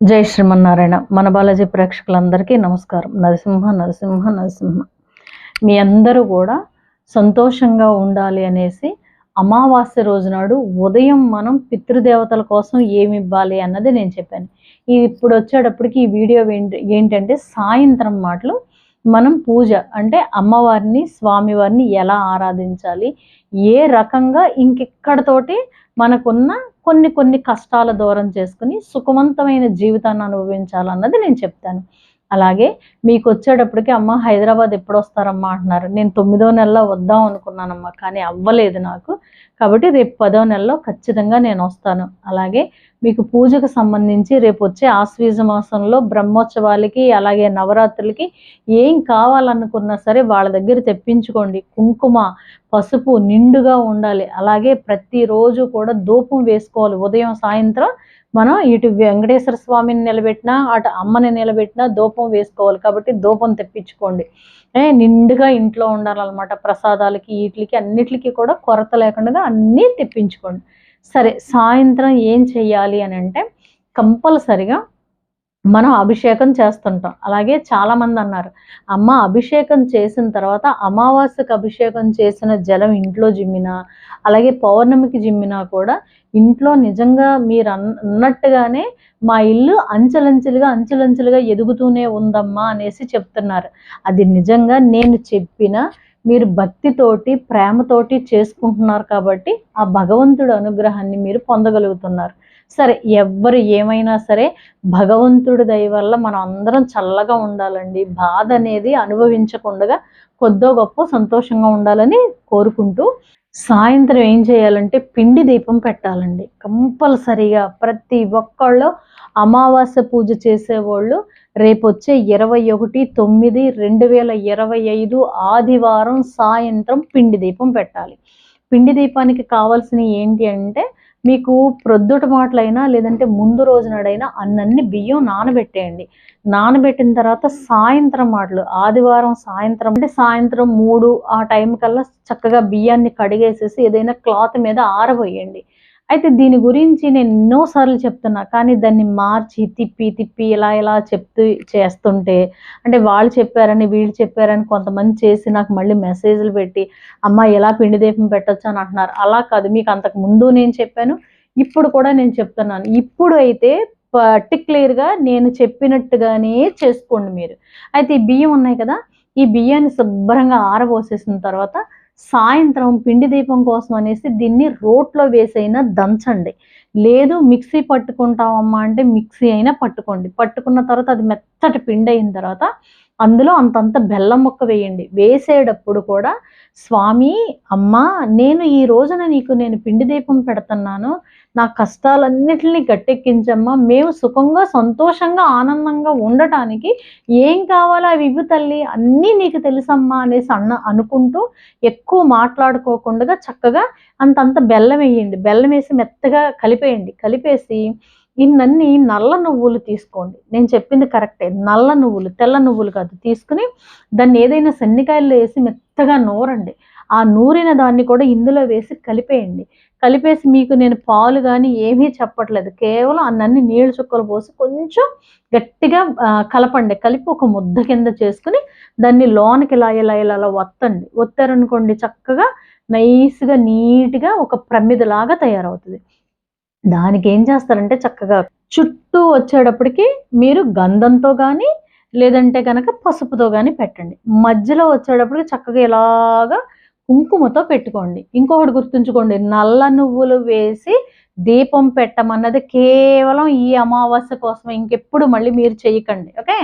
జై శ్రీమన్నారాయణ. మన బాలాజీ ప్రేక్షకులందరికీ నమస్కారం. నరసింహ నరసింహ నరసింహ. మీ అందరూ కూడా సంతోషంగా ఉండాలి అనేసి అమావాస్య రోజు నాడు ఉదయం మనం పితృదేవతల కోసం ఏమి ఇవ్వాలి అన్నది నేను చెప్పాను. ఇప్పుడు వచ్చేటప్పటికి ఈ వీడియో ఏంటి ఏంటంటే సాయంత్రం మాటలు మనం పూజ అంటే అమ్మవారిని స్వామివారిని ఎలా ఆరాధించాలి? ఏ రకంగా ఇంకెక్కడతోటి మనకున్న కొన్ని కొన్ని కష్టాల దూరం చేసుకుని సుఖవంతమైన జీవితాన్ని అనుభవించాలన్నది నేను చెప్తాను. అలాగే మీకు వచ్చేటప్పటికి అమ్మ హైదరాబాద్ ఎప్పుడు వస్తారమ్మా అంటున్నారు. నేను తొమ్మిదో నెలలో వద్దాం అనుకున్నానమ్మా కానీ అవ్వలేదు నాకు. కాబట్టి రేపు పదో నెలలో ఖచ్చితంగా నేను వస్తాను అలాగే మీకు పూజకు సంబంధించి రేపు వచ్చే ఆశ్వీజ మాసంలో బ్రహ్మోత్సవాలకి అలాగే నవరాత్రులకి ఏం కావాలనుకున్నా సరే వాళ్ళ దగ్గర తెప్పించుకోండి. కుంకుమ పసుపు నిండుగా ఉండాలి. అలాగే ప్రతిరోజు కూడా ధూపం వేసుకోవాలి. ఉదయం సాయంత్రం మనం ఇటు వెంకటేశ్వర స్వామిని నిలబెట్టినా అటు అమ్మని నిలబెట్టినా ధూపం వేసుకోవాలి. కాబట్టి ధూపం తెప్పించుకోండి. ఏ నిండుగా ఇంట్లో ఉండాలన్నమాట ప్రసాదాలకి వీటికి అన్నిటికీ కూడా కొరత లేకుండా అన్నీ తెప్పించుకోండి. సరే సాయంత్రం ఏం చెయ్యాలి అని అంటే కంపల్సరిగా మనం అభిషేకం చేస్తుంటాం. అలాగే చాలామంది అన్నారు అమ్మ అభిషేకం చేసిన తర్వాత అమావాస్యకు అభిషేకం చేసిన జలం ఇంట్లో జిమ్మినా అలాగే పౌర్ణమికి జిమ్మినా కూడా ఇంట్లో నిజంగా మీరు అన్నట్టుగానే మా ఇల్లు అంచెలంచెలుగా అంచెలంచెలుగా ఎదుగుతూనే ఉందమ్మా అనేసి చెప్తున్నారు. అది నిజంగా నేను చెప్పిన మీరు భక్తితోటి ప్రేమతోటి చేసుకుంటున్నారు కాబట్టి ఆ భగవంతుడు అనుగ్రహాన్ని మీరు పొందగలుగుతున్నారు. సరే ఎవ్వరు ఏమైనా సరే భగవంతుడి దయ వల్ల మనం అందరం చల్లగా ఉండాలండి. బాధ అనేది అనుభవించకుండా కొద్దో గొప్ప సంతోషంగా ఉండాలని కోరుకుంటూ సాయంత్రం ఏం చేయాలంటే పిండి దీపం పెట్టాలండి. కంపల్సరీగా ప్రతి ఒక్కళ్ళు అమావాస్య పూజ చేసేవాళ్ళు రేపు వచ్చే ఇరవై ఒకటి తొమ్మిది రెండు వేల ఇరవై ఐదు ఆదివారం సాయంత్రం పిండి దీపం పెట్టాలి. పిండి దీపానికి కావాల్సినవి ఏంటి అంటే మీకు ప్రొద్దుట మాటలైనా లేదంటే ముందు రోజునాడైనా అన్నన్ని బియ్యం నానబెట్టేయండి. నానబెట్టిన తర్వాత సాయంత్రం మాటలు ఆదివారం సాయంత్రం అంటే సాయంత్రం మూడు ఆ టైం కల్లా చక్కగా బియ్యాన్ని కడిగేసేసి ఏదైనా క్లాత్ మీద ఆరబోయండి. అయితే దీని గురించి నేను ఎన్నోసార్లు చెప్తున్నా కానీ దాన్ని మార్చి తిప్పి తిప్పి ఇలా ఇలా చెప్తూ చేస్తుంటే అంటే వాళ్ళు చెప్పారని వీళ్ళు చెప్పారని కొంతమంది చేసి నాకు మళ్ళీ మెసేజ్లు పెట్టి అమ్మ ఎలా పిండి దీపం పెట్టచ్చు? అని అంటున్నారు. అలా కాదు మీకు అంతకు ముందు నేను చెప్పాను ఇప్పుడు కూడా నేను చెప్తున్నాను. ఇప్పుడు అయితే పర్టిక్యులర్గా నేను చెప్పినట్టుగానే చేసుకోండి మీరు. అయితే ఈ బియ్యం ఉన్నాయి కదా ఈ బియ్యాన్ని శుభ్రంగా ఆరబోసేసిన తర్వాత సాయంత్రం పిండి దీపం కోసం అనేసి దీన్ని రోట్లో వేసైనా దంచండి. లేదు మిక్సీ పట్టుకుంటామమ్మా అంటే మిక్సీ అయినా పట్టుకోండి. పట్టుకున్న తర్వాత అది మెత్తటి పిండి అయిన తర్వాత అందులో అంతంత బెల్లం ముక్క వేయండి. వేసేటప్పుడు కూడా స్వామి అమ్మా నేను ఈ రోజున నీకు నేను పిండి దీపం పెడుతున్నాను. నా కష్టాలన్నిటిని గట్టెక్కించమ్మా. మేము సుఖంగా సంతోషంగా ఆనందంగా ఉండటానికి ఏం కావాలో అవి ఇవ్వు తల్లి. అన్నీ నీకు తెలుసమ్మా అనేసి అన్న అనుకుంటూ ఎక్కువ మాట్లాడుకోకుండా చక్కగా అంతంత బెల్లం వేయండి. బెల్లం వేసి మెత్తగా కలిపేయండి. కలిపేసి ఇన్నన్ని నల్ల నువ్వులు తీసుకోండి. నేను చెప్పింది కరెక్టే. నల్ల నువ్వులు తెల్ల నువ్వులు కాదు. తీసుకుని దాన్ని ఏదైనా సన్నికాయల్లో వేసి మెత్తగా నూరండి. ఆ నూరిన దాన్ని కూడా ఇందులో వేసి కలిపేయండి. కలిపేసి మీకు నేను పాలు కానీ ఏమీ చెప్పట్లేదు. కేవలం అన్నీ నీళ్ళు చుక్కలు పోసి కొంచెం గట్టిగా కలపండి. కలిపి ఒక ముద్ద కింద చేసుకుని దాన్ని లోనకి ఇలా ఇలా ఇలా ఇలా వత్తండి. ఒత్తారనుకోండి చక్కగా నైస్గా నీట్గా ఒక ప్రమిదలాగా తయారవుతుంది. దానికి ఏం చేస్తారంటే చక్కగా చుట్టూ వచ్చేటప్పటికి మీరు గంధంతో కానీ లేదంటే కనుక పసుపుతో కానీ పెట్టండి. మధ్యలో వచ్చేటప్పటికి చక్కగా ఇలాగా కుంకుమతో పెట్టుకోండి. ఇంకొకటి గుర్తుంచుకోండి నల్ల నువ్వులు వేసి దీపం పెట్టమన్నది కేవలం ఈ అమావాస్య కోసం ఇంకెప్పుడు మళ్ళీ మీరు చేయకండి. ఓకే?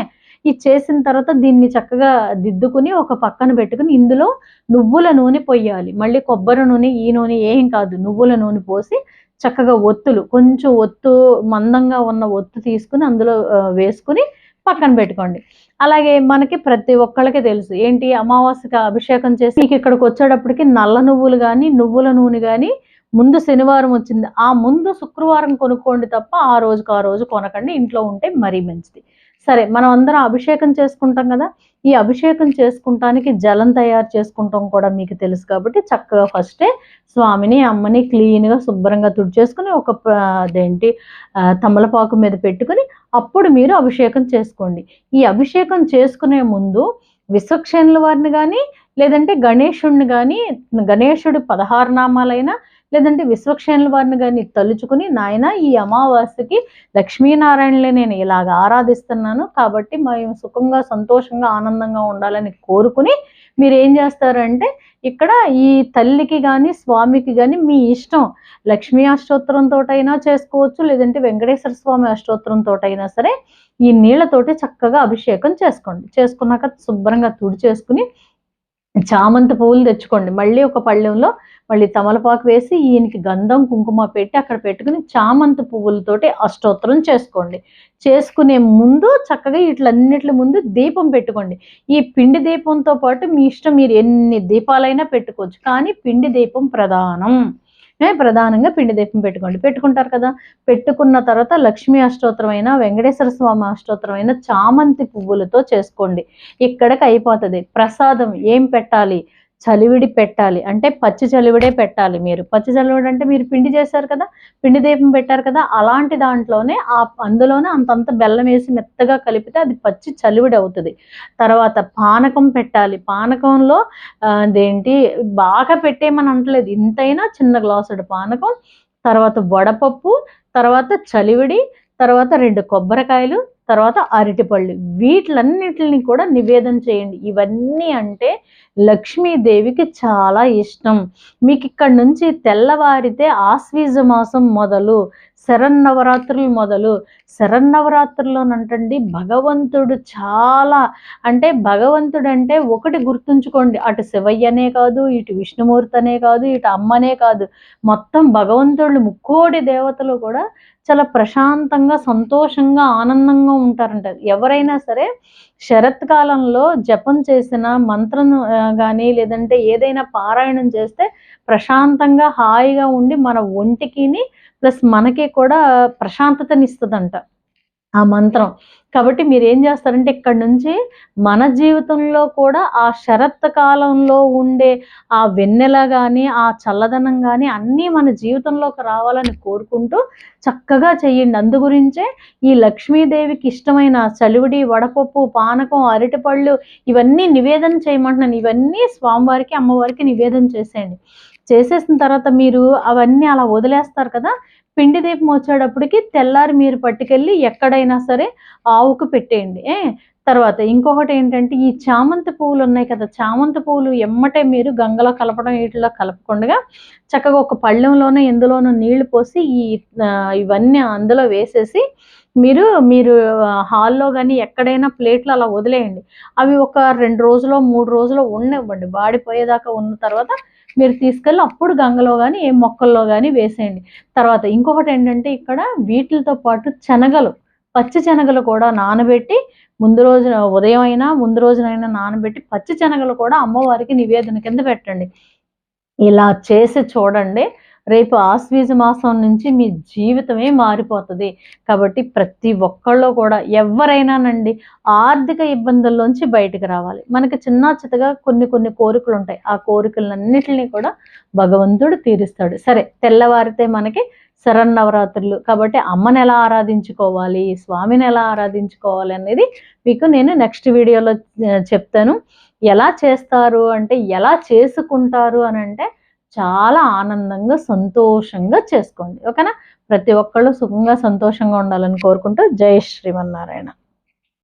ఇది చేసిన తర్వాత దీన్ని చక్కగా దిద్దుకుని ఒక పక్కన పెట్టుకుని ఇందులో నువ్వుల నూనె పొయ్యాలి. మళ్ళీ కొబ్బరి నూనె ఈ నూనె ఏం కాదు. నువ్వుల నూనె పోసి చక్కగా ఒత్తులు కొంచెం ఒత్తు మందంగా ఉన్న ఒత్తు తీసుకుని అందులో వేసుకుని పక్కన పెట్టుకోండి. అలాగే మనకి ప్రతి ఒక్కళ్ళకి తెలుసు ఏంటి అమావాస్యకి అభిషేకం చేసి మీకు ఇక్కడికి వచ్చేటప్పటికి నల్ల నువ్వులు కానీ నువ్వుల నూనె కానీ ముందు శనివారం వచ్చింది. ఆ ముందు శుక్రవారం కొనుక్కోండి తప్ప ఆ రోజుకు ఆ రోజు కొనకండి. ఇంట్లో ఉంటే మరీ మంచిది. సరే మనం అందరం అభిషేకం చేసుకుంటాం కదా? ఈ అభిషేకం చేసుకుంటానికి జలం తయారు చేసుకుంటాం కూడా మీకు తెలుసు కాబట్టి చక్కగా ఫస్టే స్వామిని అమ్మని క్లీన్గా శుభ్రంగా తుడిచేసుకుని ఒక అదేంటి తమలపాకు మీద పెట్టుకుని అప్పుడు మీరు అభిషేకం చేసుకోండి. ఈ అభిషేకం చేసుకునే ముందు విశ్వక్షేణుల వారిని కానీ లేదంటే గణేషుడిని కానీ గణేషుడు పదహారు నామాలైనా లేదంటే విశ్వక్షేణుల వారిని కానీ తలుచుకుని నాయన ఈ అమావాస్యకి లక్ష్మీనారాయణలే నేను ఇలాగ ఆరాధిస్తున్నాను. కాబట్టి మేము సుఖంగా సంతోషంగా ఆనందంగా ఉండాలని కోరుకుని మీరు ఏం చేస్తారంటే ఇక్కడ ఈ తల్లికి కానీ స్వామికి కానీ మీ ఇష్టం. లక్ష్మీ అష్టోత్తరంతో అయినా చేసుకోవచ్చు లేదంటే వెంకటేశ్వర స్వామి అష్టోత్తరంతో అయినా సరే ఈ నీళ్ళతోటి చక్కగా అభిషేకం చేసుకోండి. చేసుకున్నాక శుభ్రంగా తుడి చేసుకుని చామంతి పువ్వులు తెచ్చుకోండి. మళ్ళీ ఒక పళ్ళెంలో మళ్ళీ తమలపాకు వేసి ఈయనకి గంధం కుంకుమ పెట్టి అక్కడ పెట్టుకుని చామంతి పువ్వులతోటి అష్టోత్తరం చేసుకోండి. చేసుకునే ముందు చక్కగా వీటిలన్నిటి ముందు దీపం పెట్టుకోండి. ఈ పిండి దీపంతో పాటు మీ ఇష్టం మీరు ఎన్ని దీపాలైనా పెట్టుకోవచ్చు. కానీ పిండి దీపం ప్రధానం. ప్రధానంగా పిండి దీపం పెట్టుకోండి. పెట్టుకుంటారు కదా. పెట్టుకున్న తర్వాత లక్ష్మీ అష్టోత్తరం అయినా వెంకటేశ్వర స్వామి అష్టోత్తరం అయినా చామంతి పువ్వులతో చేసుకోండి. ఇక్కడికి అయిపోతుంది. ప్రసాదం ఏం పెట్టాలి? చలివిడి పెట్టాలి. అంటే పచ్చి చలివిడే పెట్టాలి మీరు. పచ్చి చలివిడి అంటే మీరు పిండి చేశారు కదా పిండి దీపం పెట్టారు కదా అలాంటి దాంట్లోనే ఆ అందులోనే అంతంత బెల్లం వేసి మెత్తగా కలిపితే అది పచ్చి చలివిడి అవుతుంది. తర్వాత పానకం పెట్టాలి. పానకంలో అదేంటి బాగా పెట్టేమని అంటలేదు ఇంతైనా చిన్న గ్లాసుడు పానకం తర్వాత వడపప్పు తర్వాత చలివిడి తర్వాత రెండు కొబ్బరికాయలు తర్వాత అరటిపళ్ళు. వీటిలన్నిటిని కూడా నివేదన చేయండి. ఇవన్నీ అంటే లక్ష్మీదేవికి చాలా ఇష్టం. మీకు ఇక్కడ నుంచి తెల్లవారితే ఆశ్వీజ మాసం మొదలు. శరన్నవరాత్రులు మొదలు. శరన్నవరాత్రుల్లోనంటండి భగవంతుడు చాలా అంటే భగవంతుడు అంటే ఒకటి గుర్తుంచుకోండి. అటు శివయ్యనే కాదు ఇటు విష్ణుమూర్తి అనే కాదు ఇటు అమ్మనే కాదు. మొత్తం భగవంతుడు ముక్కోడి దేవతలు కూడా చాలా ప్రశాంతంగా సంతోషంగా ఆనందంగా ఉంటారంట. ఎవరైనా సరే శరత్కాలంలో జపం చేసిన మంత్రం కానీ లేదంటే ఏదైనా పారాయణం చేస్తే ప్రశాంతంగా హాయిగా ఉండి మన ఒంటికిని ప్లస్ మనకి కూడా ప్రశాంతతనిస్తుందంట ఆ మంత్రం. కాబట్టి మీరు ఏం చేస్తారంటే ఇక్కడ నుంచి మన జీవితంలో కూడా ఆ శరత్ కాలంలో ఉండే ఆ వెన్నెల కానీ ఆ చల్లదనం కానీ అన్నీ మన జీవితంలోకి రావాలని కోరుకుంటూ చక్కగా చెయ్యండి. అందు గురించే ఈ లక్ష్మీదేవికి ఇష్టమైన చలివిడి వడపప్పు పానకం అరటిపళ్ళు ఇవన్నీ నివేదన చేయమంటున్నాను. ఇవన్నీ స్వామివారికి అమ్మవారికి నివేదన చేసేయండి. చేసేసిన తర్వాత మీరు అవన్నీ అలా వదిలేస్తారు కదా పిండి దీపం వచ్చేటప్పటికి తెల్లారి మీరు పట్టుకెళ్ళి ఎక్కడైనా సరే ఆవుకు పెట్టేయండి. ఏ? తర్వాత ఇంకొకటి ఏంటంటే ఈ చామంతి పువ్వులు ఉన్నాయి కదా చామంతి పువ్వులు ఎమ్మటే మీరు గంగలో కలపడం వీటిలో కలపకుండా చక్కగా ఒక పళ్ళెంలోనూ ఎందులోనూ నీళ్ళు పోసి ఈ ఇవన్నీ అందులో వేసేసి మీరు మీరు హాల్లో కానీ ఎక్కడైనా ప్లేట్లు అలా వదిలేయండి. అవి ఒక రెండు రోజులు మూడు రోజులు ఉండనివ్వండి. వాడిపోయేదాకా ఉన్న తర్వాత మీరు తీసుకెళ్ళి అప్పుడు గంగలో కానీ ఏ మొక్కల్లో కానీ వేసేయండి. తర్వాత ఇంకొకటి ఏంటంటే ఇక్కడ వీటితో పాటు శనగలు పచ్చి శనగలు కూడా నానబెట్టి ముందు రోజున ఉదయం అయినా ముందు రోజునైనా నానబెట్టి పచ్చి శనగలు కూడా అమ్మవారికి నివేదన కింద పెట్టండి. ఇలా చేసి చూడండి. రేపు ఆశ్వీజ మాసం నుంచి మీ జీవితమే మారిపోతుంది. కాబట్టి ప్రతి ఒక్కళ్ళు కూడా ఎవరైనానండి ఆర్థిక ఇబ్బందుల్లోంచి బయటకు రావాలి. మనకి చిన్న చితగా కొన్ని కొన్ని కోరికలు ఉంటాయి ఆ కోరికలన్నిటిని కూడా భగవంతుడు తీరుస్తాడు. సరే తెల్లవారితే మనకి శరన్నవరాత్రులు. కాబట్టి అమ్మని ఎలా ఆరాధించుకోవాలి? స్వామిని ఎలా ఆరాధించుకోవాలి అనేది మీకు నేను నెక్స్ట్ వీడియోలో చెప్తాను. ఎలా చేస్తారు అంటే ఎలా చేసుకుంటారు అని అంటే చాలా ఆనందంగా సంతోషంగా చేసుకోండి. ఓకేనా? ప్రతి ఒక్కళ్ళు సుఖంగా సంతోషంగా ఉండాలని కోరుకుంటూ జై శ్రీమన్నారాయణ.